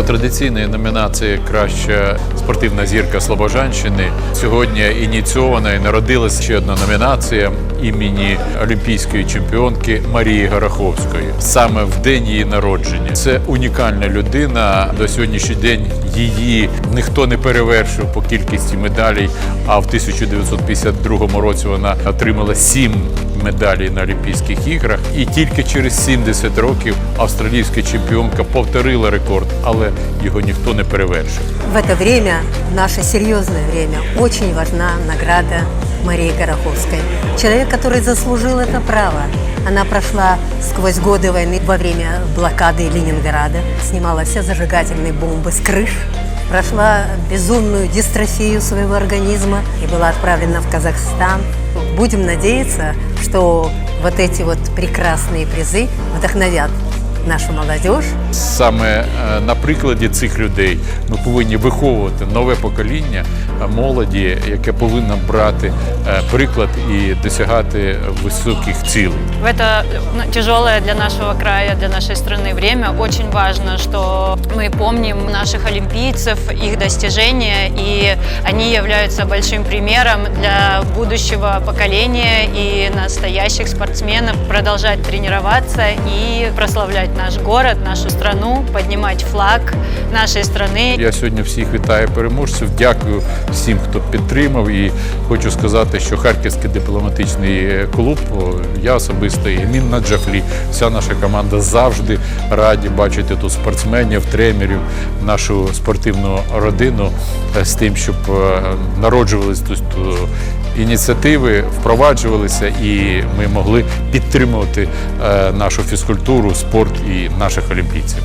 До традиційної номінації Краща спортивна зірка Слобожанщини сьогодні ініційована і народилася ще одна номінація імені олімпійської чемпіонки Марії Гороховської саме в день її народження. Це унікальна людина. До сьогоднішній день її ніхто не перевершив по кількості медалей. А в 1952 році вона отримала сім медалей на Олімпійських іграх. І тільки через 70 років австралійська чемпіонка повторила рекорд, але його ніхто не перевершив. В это время, в наше серьезное время, очень важна награда Марии Гороховской. Человек, который заслужил это право. Она прошла сквозь годы войны во время блокады Ленинграда, снимала все зажигательные бомбы с крыш, Прошла безумную дистрофию своего организма и была отправлена в Казахстан. Будем надеяться, что вот эти вот прекрасные призы вдохновят нашу молодежь Саме е, на прикладі цих людей ми повинні виховувати нове покоління е, молоді, яке повинно брати е, приклад і досягати високих цілей. В это ну, тяжелое для нашего края, для нашей страны время очень важно, что мы помним наших олимпийцев, их достижения, и они являются большим примером для будущего поколения и настоящих спортсменов продолжать тренироваться и прославлять наш город, нашу страну, поднимать флаг нашей страны. Я сьогодні всіх вітаю переможців. Дякую всім, хто підтримав. І хочу сказати, що Харківський дипломатичний клуб, я особисто і Мін Наджафлі, вся наша команда завжди раді бачити тут спортсменів, тренерів, нашу спортивну родину е, з тим, щоб е, народжувались тут е, ініціативи, впроваджувалися, і ми могли підтримувати е, нашу фізкультуру, спорт і наших олімпійців.